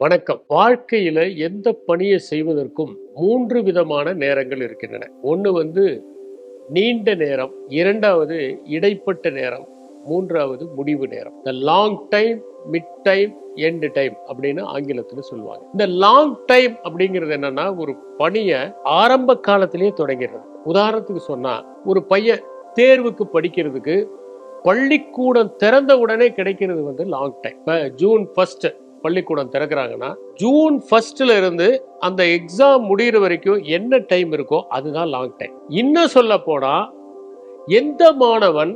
வணக்கம். வாழ்க்கையில எந்த பணியை செய்வதற்கும் மூன்று விதமான நேரங்கள் இருக்கின்றன. ஒன்று வந்து நீண்ட நேரம் இரண்டாவது இடைப்பட்ட நேரம் மூன்றாவது முடிவு நேரம். The long time mid time end time அப்படின்னு ஆங்கிலத்தில் சொல்லுவாங்க. இந்த லாங் டைம் அப்படிங்கிறது என்னன்னா ஒரு பணியை ஆரம்ப காலத்திலேயே தொடங்கிடுறது உதாரணத்துக்கு சொன்னா ஒரு பையன் தேர்வுக்கு படிக்கிறதுக்கு பள்ளிக்கூடம் திறந்த உடனே கிடைக்கிறது வந்து லாங் டைம் இப்போ ஜூன் ஃபர்ஸ்ட் பள்ளிக்கூடம் திறக்கிறாங்கன்னா ஜூன் ஃபர்ஸ்ட்ல இருந்து அந்த எக்ஸாம் முடிகிற வரைக்கும் என்ன டைம் இருக்கோ அதுதான் லாங் டைம் இன்னும் சொல்ல போனா எந்த மாணவன்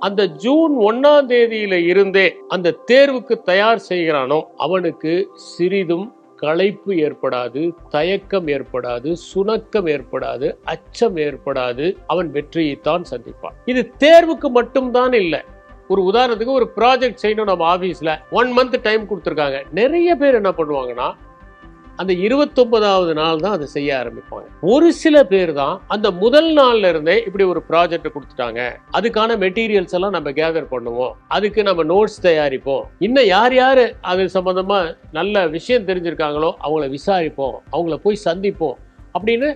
அந்த ஜூன் ஒன்னாம் தேதியில இருந்தே அந்த தேர்வுக்கு தயார் செய்கிறானோ அவனுக்கு சிறிதும் களைப்பு ஏற்படாது தயக்கம் ஏற்படாது சுணக்கம் ஏற்படாது அச்சம் ஏற்படாது அவன் வெற்றியைத்தான் சந்திப்பான். இது தேர்வுக்கு மட்டும்தான் இல்லை ஒரு உதாரணத்துக்கு ஒரு ப்ராஜெக்ட் செய்யணும் நம்ம ஆஃபீஸில் ஒன் மந்த் டைம் கொடுத்துருக்காங்க. நிறைய பேர் என்ன பண்ணுவாங்கன்னா அந்த இருபத்தொன்பதாவது நாள் தான் அதை செய்ய ஆரம்பிப்பாங்க. ஒரு சில பேர் தான் அந்த முதல் நாள்ல இருந்தே இப்படி ஒரு ப்ராஜெக்ட் கொடுத்துட்டாங்க. அதுக்கான மெட்டீரியல்ஸ் எல்லாம் நம்ம கேதர் பண்ணுவோம். அதுக்கு நம்ம நோட்ஸ் தயாரிப்போம். இன்னும் யார் யார் அது சம்பந்தமா நல்ல விஷயம் தெரிஞ்சிருக்காங்களோ அவங்கள விசாரிப்போம். அவங்கள போய் சந்திப்போம். அப்படின்னு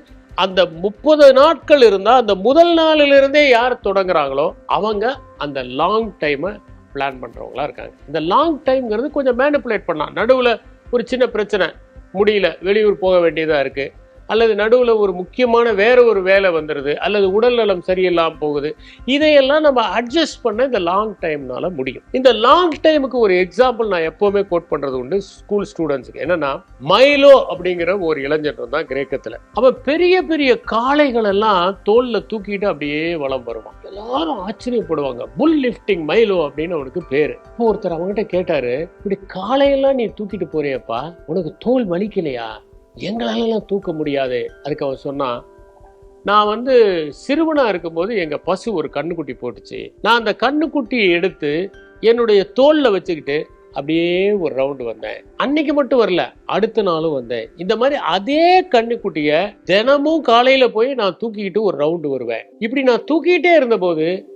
அந்த முப்பது நாட்கள் இருந்தால் அந்த முதல் நாளிலிருந்தே யார் தொடங்குறாங்களோ அவங்க அந்த லாங் டைமை பிளான் பண்ணுறவங்களா இருக்காங்க. இந்த லாங் டைம்ங்கிறது கொஞ்சம் மேனிப்புலேட் பண்ணலாம். நடுவில் ஒரு சின்ன பிரச்சனை முடியல வெளியூர் போக வேண்டியதாக இருக்குது அல்லது நடுவில் ஒரு முக்கியமான வேற ஒரு வேலை வந்துடுது அல்லது உடல் நலம் சரியில்லாமல் போகுது. இதையெல்லாம் நம்ம அட்ஜஸ்ட் பண்ண இந்த லாங் டைம்னால முடியும். இந்த லாங் டைமுக்கு ஒரு எக்ஸாம்பிள் நான் எப்போவுமே கோட் பண்ணுறது உண்டு ஸ்கூல் ஸ்டூடெண்ட்ஸுக்கு என்னன்னா மைலோ அப்படிங்கிற ஒரு இளைஞர் தான் கிரேக்கத்தில். அவன் பெரிய பெரிய காளைகள் எல்லாம் தோல்ல தூக்கிட்டு அப்படியே வளம் வருவான். எல்லாரும் ஆச்சரியப்படுவாங்க. புல் லிஃப்டிங் மைலோ அப்படின்னு அவனுக்கு பேரு. இப்போ ஒருத்தர் அவங்ககிட்ட கேட்டாரு இப்படி காளையெல்லாம் நீ தூக்கிட்டு போறியப்பா உனக்கு தோல் வலிக்கலையா? எங்களாலலாம் தூக்க முடியாது. அதுக்கு அவர் சொன்னான் நான் வந்து சிறுவனாக இருக்கும்போது எங்கள் பசு ஒரு கண்ணுக்குட்டி போட்டுச்சு. நான் அந்த கண்ணுக்குட்டியை எடுத்து என்னுடைய தோலில் வச்சுக்கிட்டு அப்படியே ஒரு ரவுண்டு வந்தேன். அன்னைக்கு மட்டும் வரல அடுத்த நாளும் வந்தேன். இந்த மாதிரி அதே கண்ணுக்குட்டிய தினமும் காலையில போய் நான் தூக்கிக்கிட்டு ஒரு ரவுண்டு வருவேன். இப்படி நான் தூக்கிக்கிட்டே இருந்தபோது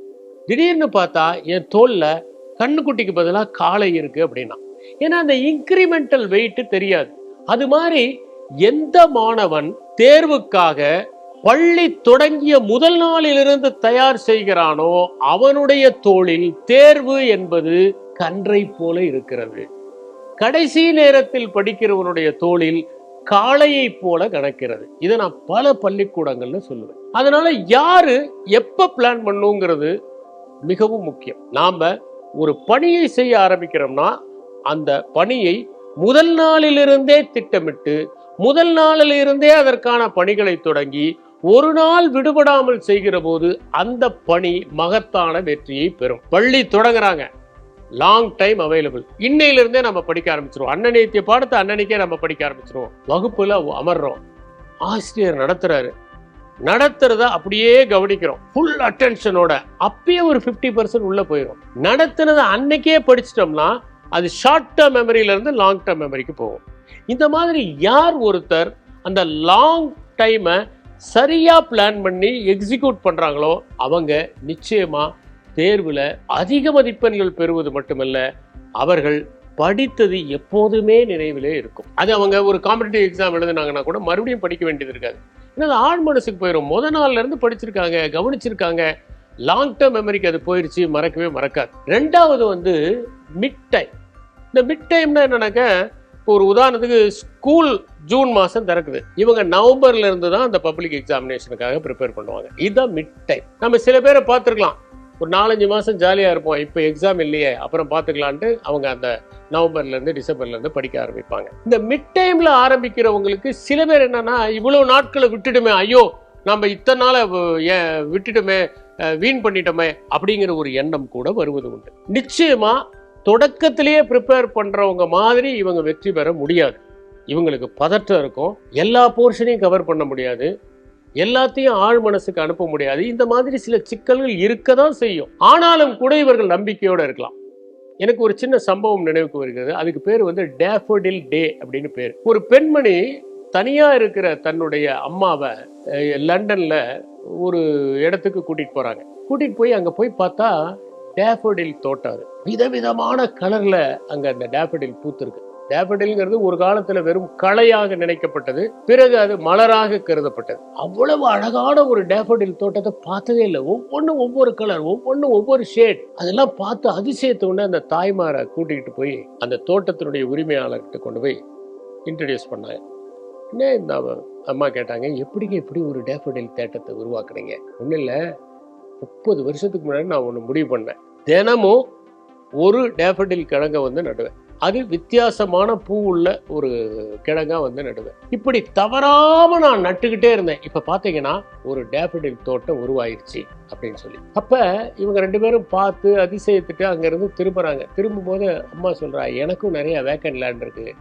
திடீர்னு பார்த்தா என் தோல்ல கண்ணுக்குட்டிக்கு பதிலாக காளை இருக்கு அப்படின்னா. ஏன்னா அந்த இன்க்ரிமெண்டல் வெயிட்டு தெரியாது. அது மாதிரி எந்த மாணவன் தேர்வுக்காக பள்ளி தொடங்கிய முதல் நாளிலிருந்து தயார் செய்கிறானோ அவனுடைய தோளில் தேர்வு என்பது கன்றை போல இருக்கிறது. கடைசி நேரத்தில் படிக்கிறவனுடைய தோளில் காளையை போல கணக்கிறது இதை நான் பல பள்ளிக்கூடங்கள்ல சொல்லுவேன். அதனால யாரு எப்ப பிளான் பண்ணுங்கிறது மிகவும் முக்கியம். நாம ஒரு பணியை செய்ய ஆரம்பிக்கிறோம்னா அந்த பணியை முதல் நாளிலிருந்தே திட்டமிட்டு முதல் நாளில் இருந்தே அதற்கான பணிகளை தொடங்கி ஒரு நாள் விடுபடாமல் செய்கிற போது அந்த பணி மகத்தான வெற்றியை பெறும். பள்ளி தொடங்குறாங்க. லாங் டைம் அவைலபிள் இன்னையிலிருந்தே நம்ம படிக்க ஆரம்பிச்சிருவோம். அன்னநேத்திய பாடத்தை அன்னன்னைக்கே நம்ம படிக்க ஆரம்பிச்சிருவோம். வகுப்புல அமர்றோம். ஆசிரியர் நடத்துறாரு. நடத்துறத அப்படியே கவனிக்கிறோம். ஃபுல் அட்டென்ஷனோட அப்பயே ஒரு ஃபிஃப்டி பர்சன்ட் உள்ள போயிடும் நடத்துனதை அன்னைக்கே படிச்சிட்டோம்னா அது ஷார்ட் டேர்ம் மெமரியில இருந்து லாங் டேர்ம் மெமரிக்கு போகும். இந்த மாதிரி யார் ஒருத்தர் அந்த லாங் டைமை சரியாக பிளான் பண்ணி எக்ஸிக்யூட் பண்றாங்களோ அவங்க நிச்சயமாக தேர்வில் அதிக மதிப்பெண்கள் பெறுவது மட்டுமல்ல அவர்கள் படித்தது எப்போதுமே நினைவிலே இருக்கும். அது அவங்க ஒரு காம்படிட்டிவ் எக்ஸாம் எழுதுனாங்கன்னா கூட மறுபடியும் படிக்க வேண்டியது இருக்காது. ஏன்னா அது ஆழ் மனசுக்கு போயிடும் முத நாள்ல இருந்து படிச்சிருக்காங்க கவனிச்சிருக்காங்க. லாங் டேர்ம் மெமரிக்கு அது போயிடுச்சு மறக்கவே மறக்காது. ரெண்டாவது வந்து மிட் டைம் இந்த மிட் டைம்னா என்னன்னாக்க இப்போ ஒரு உதாரணத்துக்கு ஸ்கூல் ஜூன் மாதம் திறக்குது. இவங்க நவம்பர்ல இருந்து தான் அந்த பப்ளிக் எக்ஸாமினேஷனுக்காக ப்ரிப்பேர் பண்ணுவாங்க. இதுதான் மிட் டைம் நம்ம சில பேரை பார்த்துருக்கலாம். ஒரு நாலஞ்சு மாதம் ஜாலியாக இருப்போம். இப்போ எக்ஸாம் இல்லையே அப்புறம் பார்த்துக்கலான்ட்டு அவங்க அந்த நவம்பர்லேருந்து டிசம்பர்லேருந்து படிக்க ஆரம்பிப்பாங்க. இந்த மிட் டைமில் ஆரம்பிக்கிறவங்களுக்கு சில பேர் என்னன்னா இவ்வளோ நாட்களை விட்டுடுமே ஐயோ நம்ம இத்தனை நாளை ஏன் விட்டுட்டுமே வீண் பண்ணிட்டோமே அப்படிங்கிற ஒரு எண்ணம் கூட வருவது உண்டு. நிச்சயமாக தொடக்கத்திலேயே ப்ரிப்பேர் பண்ணுறவங்க மாதிரி இவங்க வெற்றி பெற முடியாது. இவங்களுக்கு பதற்றம் இருக்கும். எல்லா போர்ஷனையும் கவர் பண்ண முடியாது. எல்லாத்தையும் ஆழ் மனசுக்கு அனுப்ப முடியாது. இந்த மாதிரி சில சிக்கல்கள் இருக்க தான் செய்யும். ஆனாலும் கூட இவர்கள் நம்பிக்கையோடு இருக்கலாம். எனக்கு ஒரு சின்ன சம்பவம் நினைவுக்கு வருகிறது. அதுக்கு பேர் வந்து டேஃபோடில் டே அப்படின்னு பேர். ஒரு பெண்மணி தனியாக இருக்கிற தன்னுடைய அம்மாவை லண்டனில் ஒரு இடத்துக்கு கூட்டிகிட்டு போகிறாங்க கூட்டிகிட்டு போய் அங்கே போய் பார்த்தா டேஃபடில் தோட்டம் அது. விதவிதமான கலர்ல அங்க அந்த டேஃபடில் பூத்திருக்கு. டேஃபடில்ங்கிறது ஒரு காலத்துல வெறும் களையாக நினைக்கப்பட்டது பிறகு அது மலராக கருதப்பட்டது. அவ்வளவு அழகான ஒரு டேஃபடில் தோட்டத்தை பார்த்ததே இல்லை. ஒவ்வொன்றும் ஒவ்வொரு கலர் ஒவ்வொன்றும் ஒவ்வொரு ஷேட் அதெல்லாம் பார்த்து அதிசயத்தை உடனே அந்த தாய்மாரை கூட்டிகிட்டு போய் அந்த தோட்டத்தினுடைய உரிமையாளர்கிட்ட கொண்டு போய் இன்ட்ரடியூஸ் பண்ணாங்க. என்ன இந்த அம்மா கேட்டாங்க எப்படிங்க இப்படி ஒரு டேஃபடில் தேட்டத்தை உருவாக்குறீங்க ஒன்றும் இல்லை. முப்பது வருஷத்துக்கு முன்னாடி நான் ஒன்று முடிவு பண்ணேன். தினமும் ஒரு டேஃபடில் கிழங்கை வந்து நடுவேன். அது வித்தியாசமான பூ உள்ள ஒரு கிழங்கா வந்து நடுவேன். இப்படி தவறாம நான் நட்டுக்கிட்டே இருந்தேன். இப்ப பாத்தீங்கன்னா ஒரு டேஃபடில் தோட்டம் உருவாயிருச்சு அப்படின்னு சொல்லி. அப்ப இவங்க ரெண்டு பேரும் பார்த்து அதிசயத்துட்டு அங்க இருந்து திரும்புறாங்க. திரும்பும் போது அம்மா சொல்றா எனக்கும் நிறைய வேக்கன் லேண்ட் இருக்கு.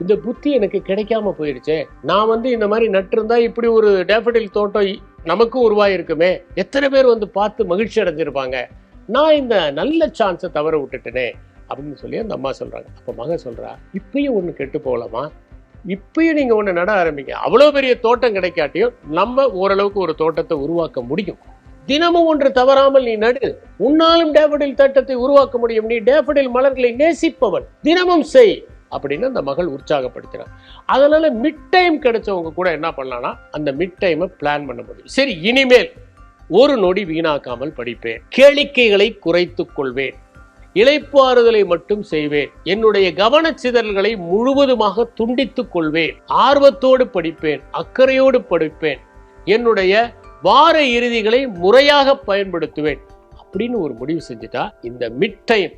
இந்த புத்தி எனக்கு கிடைக்காம போயிடுச்சே. நான் வந்து இந்த மாதிரி நட்டிருந்தா இப்படி ஒரு டேஃபடில் தோட்டம் நமக்கும் உருவாயிருக்குமே. எத்தனை பேர் வந்து பார்த்து மகிழ்ச்சி அடைஞ்சிருப்பாங்க? நான் இந்த நல்ல சான்ஸை தவற விட்டுட்டேனே அப்படின்னு சொல்லி அந்த அம்மா சொல்கிறாங்க அப்போ மகன் சொல்கிறா இப்பயும் ஒன்று கெட்டு போகலாமா? இப்பயும் நீங்கள் ஒன்று நட ஆரம்பிங்க. அவ்வளோ பெரிய தோட்டம் கிடைக்காட்டியும் நம்ம ஓரளவுக்கு ஒரு தோட்டத்தை உருவாக்க முடியும். தினமும் ஒன்று தவறாமல் நீ நடு. உன்னாலும் டேஃபடில் தோட்டத்தை உருவாக்க முடியும். நீ டேஃபடில் மலர்களை நேசிப்பவன். தினமும் செய். அப்படின்னு அந்த மகள் உற்சாகப்படுத்தினார் அதனால மிட் டைம் கிடைச்சவங்க கூட என்ன பண்ணலாம்னா அந்த மிட் டைமை பிளான் பண்ண முடியும். சரி இனிமேல் ஒரு நொடி வீணாக்காமல் படிப்பேன். கேளிக்கைகளை குறைத்துக் கொள்வேன். இழைப்பாறுதலை மட்டும் செய்வேன். என்னுடைய கவனச்சிதறல்களை முழுவதுமாக துண்டித்துக் கொள்வேன். ஆர்வத்தோடு படிப்பேன். அக்கறையோடு படிப்பேன். என்னுடைய வார இறுதிகளை முறையாக பயன்படுத்துவேன். அப்படின்னு ஒரு முடிவு செஞ்சுட்டா இந்த மிட் டைம்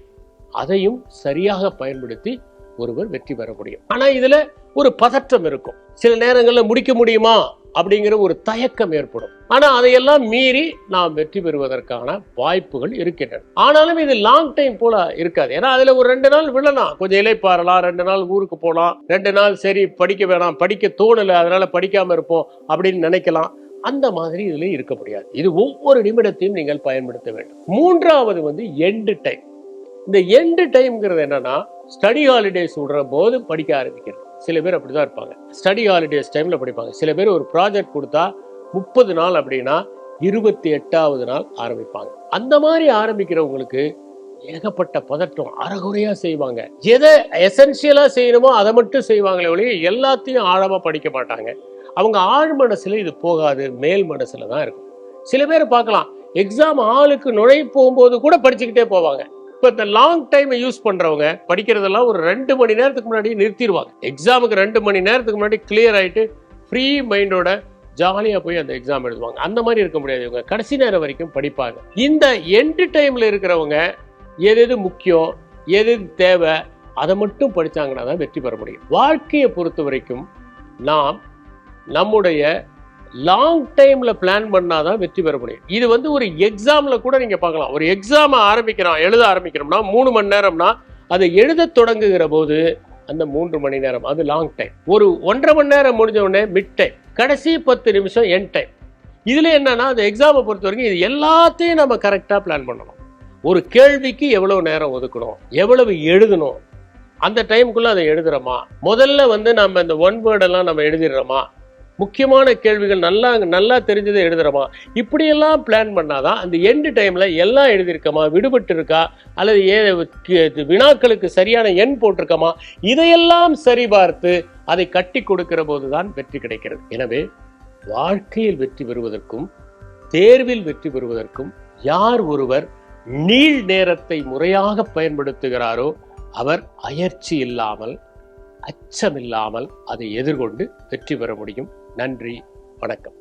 அதையும் சரியாக பயன்படுத்தி ஒருவர் வெற்றி பெற முடியும். ஆனா இதுல ஒரு பதற்றம் இருக்கும். சில நேரங்களில் முடிக்க முடியுமா? அப்படிங்கிற ஒரு தயக்கம் ஏற்படும். ஆனா அதையெல்லாம் மீறி நாம் வெற்றி பெறுவதற்கான வாய்ப்புகள் இருக்கின்றன. ஆனாலும் இது லாங் டைம் போல இருக்காது. ஏன்னா அதுல ஒரு ரெண்டு நாள் விழலாம். கொஞ்சம் இலைப்பாறலாம் ரெண்டு நாள் ஊருக்கு போகலாம். ரெண்டு நாள் சரி படிக்க வேணாம். படிக்க தோணல அதனால படிக்காம இருப்போம் அப்படின்னு நினைக்கலாம். அந்த மாதிரி இதுல இருக்க முடியாது. இது ஒவ்வொரு நிமிடத்தையும் நீங்கள் பயன்படுத்த வேண்டும். மூன்றாவது வந்து எண்டு டைம் இந்த எண்டு டைம்ங்கிறது என்னன்னா ஸ்டடி ஹாலிடேஸ் விடுற போது படிக்க ஆரம்பிக்கிறது. சில பேர் அப்படிதான் இருப்பாங்க. ஸ்டடி ஹாலிடேஸ் டைம்ல படிப்பாங்க. சில பேர் ஒரு ப்ராஜெக்ட் கொடுத்தா முப்பது நாள் அப்படின்னா இருபத்தி எட்டாவது நாள் ஆரம்பிப்பாங்க. அந்த மாதிரி ஆரம்பிக்கிறவங்களுக்கு ஏகப்பட்ட பதட்டம் அறகுறையா செய்வாங்க. எதை எசென்சியலா செய்யணுமோ அதை மட்டும் செய்வாங்களே ஒழிய எல்லாத்தையும் ஆழமா படிக்க மாட்டாங்க. அவங்க ஆழ் மனசுல இது போகாது மேல் மனசுல தான் இருக்கும். சில பேர் பார்க்கலாம் எக்ஸாம் ஹாலுக்கு நுழை போகும்போது கூட படிச்சுக்கிட்டே போவாங்க. இப்போ இந்த லாங் டைமை யூஸ் பண்றவங்க படிக்கிறதெல்லாம் ஒரு ரெண்டு மணி நேரத்துக்கு முன்னாடி நிறுத்திடுவாங்க. எக்ஸாமுக்கு ரெண்டு மணி நேரத்துக்கு முன்னாடி கிளியர் ஆயிட்டு ஃப்ரீ மைண்டோட ஜாலியாக போய் அந்த எக்ஸாம் எழுதுவாங்க. அந்த மாதிரி இருக்க முடியாது இவங்க. கடைசி நேரம் வரைக்கும் படிப்பாங்க. இந்த எண்டு டைம்ல இருக்கிறவங்க எது எது முக்கியம் எது எது தேவை அதை மட்டும் படிச்சாங்கன்னா தான் வெற்றி பெற முடியும். வாழ்க்கையை பொறுத்த வரைக்கும் நாம் நம்முடைய லாங் டைமில் பிளான் பண்ணாதான் வெற்றி பெற முடியும். இது வந்து ஒரு எக்ஸாமில் கூட நீங்கள் பார்க்கலாம். ஒரு எக்ஸாமை ஆரம்பிக்கிறோம் எழுத ஆரம்பிக்கிறோம்னா மூணு மணி நேரம்னா அதை எழுத தொடங்குகிற போது அந்த மூன்று மணி நேரம் அது லாங் டைம் ஒரு ஒன்றரை மணி நேரம் முடிஞ்ச உடனே மிட் டைம் கடைசி பத்து நிமிஷம் என் டைம் இதில் என்னன்னா அந்த எக்ஸாமை பொறுத்த வரைக்கும் இது எல்லாத்தையும் நம்ம கரெக்டாக பிளான் பண்ணணும். ஒரு கேள்விக்கு எவ்வளவு நேரம் ஒதுக்கணும் எவ்வளவு எழுதணும் அந்த டைமுக்குள்ளே அதை எழுதுறோமா? முதல்ல வந்து நம்ம இந்த ஒன் வேர்டெல்லாம் நம்ம எழுதிடுறோமா? முக்கியமான கேள்விகள் நல்லா நல்லா தெரிஞ்சதை எழுதுகிறோமா இப்படியெல்லாம் பிளான் பண்ணாதான் அந்த எண்டு டைமில் எல்லாம் எழுதியிருக்கமா? விடுபட்டு இருக்கா அல்லது ஏ கி- வினாக்களுக்கு சரியான எண் போட்டிருக்கமா? இதையெல்லாம் சரிபார்த்து அதை கட்டி கொடுக்கிற போதுதான் வெற்றி கிடைக்கிறது. எனவே வாழ்க்கையில் வெற்றி பெறுவதற்கும் தேர்வில் வெற்றி பெறுவதற்கும் யார் ஒருவர் நீள் நேரத்தை முறையாக பயன்படுத்துகிறாரோ அவர் அயற்சி இல்லாமல் அச்சமில்லாமல் அதை எதிர்கொண்டு வெற்றி பெற முடியும். நன்றி வணக்கம்.